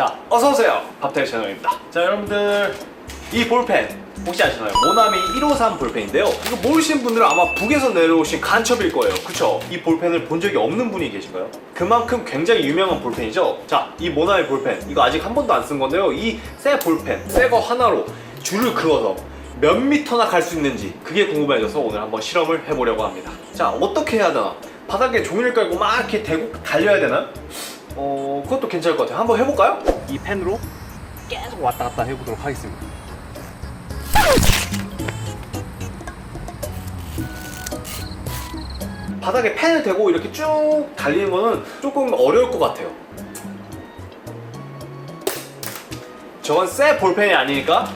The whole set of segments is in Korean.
자, 어서오세요. 밥테이 채널입니다. 자, 여러분들. 이 볼펜. 혹시 아시나요? 모나미 153 볼펜인데요. 이거 모르시는 분들은 아마 북에서 내려오신 간첩일 거예요. 그쵸? 이 볼펜을 본 적이 없는 분이 계신가요? 그만큼 굉장히 유명한 볼펜이죠? 자, 이 모나미 볼펜. 이거 아직 한 번도 안 쓴 건데요. 이 새 볼펜, 새 거 하나로 줄을 그어서 몇 미터나 갈 수 있는지 그게 궁금해져서 오늘 한번 실험을 해보려고 합니다. 자, 어떻게 해야 되나? 바닥에 종이를 깔고 막 이렇게 대고 달려야 되나? 어, 그것도 괜찮을 것 같아요. 한번 해볼까요? 이 펜으로 계속 왔다 갔다 해보도록 하겠습니다. 바닥에 펜을 대고 이렇게 쭉 달리는 거는 조금 어려울 것 같아요. 저건 새 볼펜이 아니니까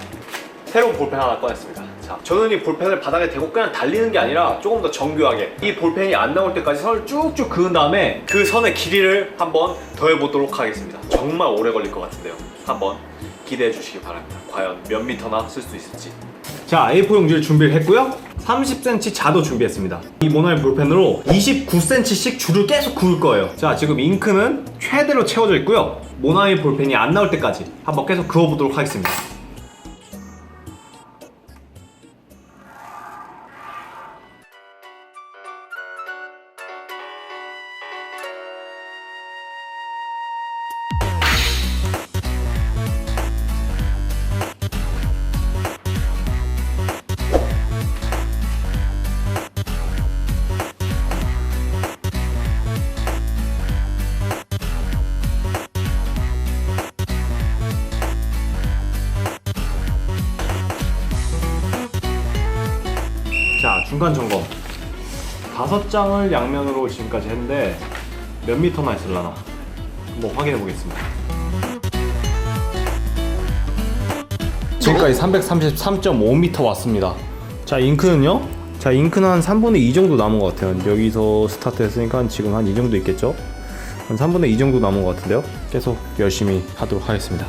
새로운 볼펜 하나 꺼냈습니다. 자, 저는 이 볼펜을 바닥에 대고 그냥 달리는 게 아니라 조금 더 정교하게 이 볼펜이 안 나올 때까지 선을 쭉쭉 그은 다음에 그 선의 길이를 한번 더해보도록 하겠습니다. 정말 오래 걸릴 것 같은데요. 한번 기대해 주시기 바랍니다. 과연 몇 미터나 쓸 수 있을지. 자, A4 용지를 준비를 했고요. 30cm 자도 준비했습니다. 이 모나미 볼펜으로 29cm씩 줄을 계속 그을 거예요. 자, 지금 잉크는 최대로 채워져 있고요. 모나미 볼펜이 안 나올 때까지 한번 계속 그어보도록 하겠습니다. 중간 점검. 다섯 장을 양면으로 지금까지 했는데 몇 미터나 있을라나? 한번 확인해 보겠습니다. 지금까지 333.5m 왔습니다. 자 잉크는요? 자 잉크는 한 3분의 2 정도 남은 것 같아요. 여기서 스타트 했으니까 지금 한 이 정도 있겠죠? 한 3분의 2 정도 남은 것 같은데요? 계속 열심히 하도록 하겠습니다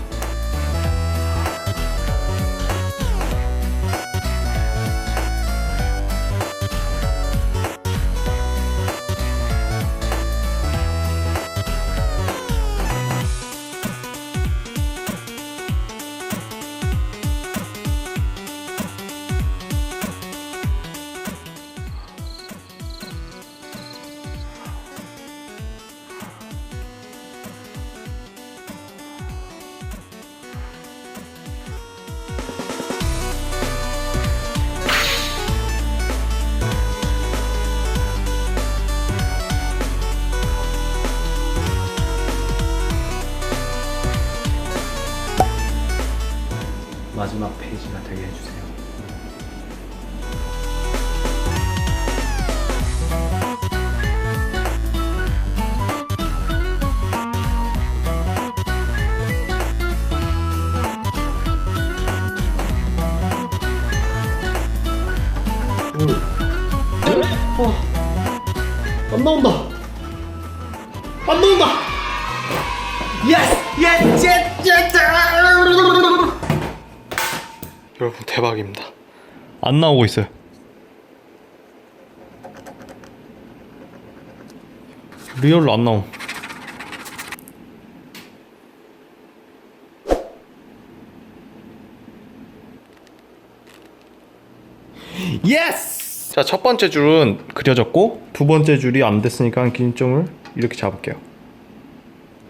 마지막 페이지가 되게 해주세요. 어, 안 나온다. 안 나온다. 예스, 예스. 여러분 대박입니다. 안 나오고 있어요. 리얼로 안 나옴. 예스! 자, 첫 번째 줄은 그려졌고 두 번째 줄이 안 됐으니까 긴점을 이렇게 잡을게요.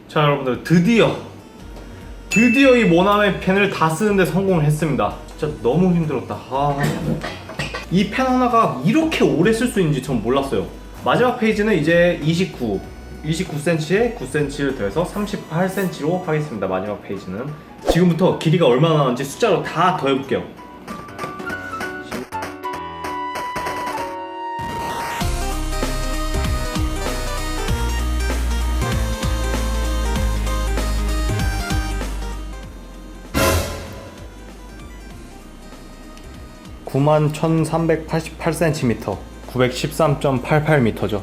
자, 여러분들 드디어 드디어 이 모나미 펜을 다 쓰는데 성공을 했습니다. 진짜 너무 힘들었다. 아. 이 펜 하나가 이렇게 오래 쓸 수 있는지 전 몰랐어요. 마지막 페이지는 이제 29, 29cm에 9cm를 더해서 38cm로 하겠습니다. 마지막 페이지는 지금부터 길이가 얼마나 나는지 숫자로 다 더해볼게요. 91,388cm, 913.88m죠.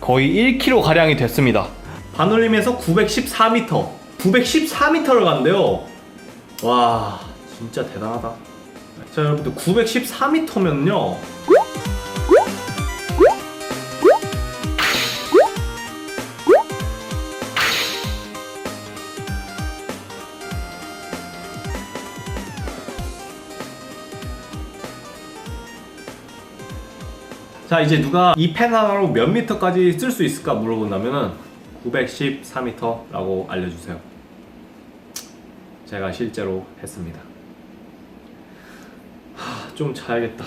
거의 1km 가량이 됐습니다. 반올림에서 914m, 914m를 간대요. 와, 진짜 대단하다. 자, 여러분들 914m면요. 자 이제 누가 이 펜 하나로 몇 미터까지 쓸 수 있을까 물어본다면은 914m라고 알려주세요. 제가 실제로 했습니다. 하, 좀 자야겠다.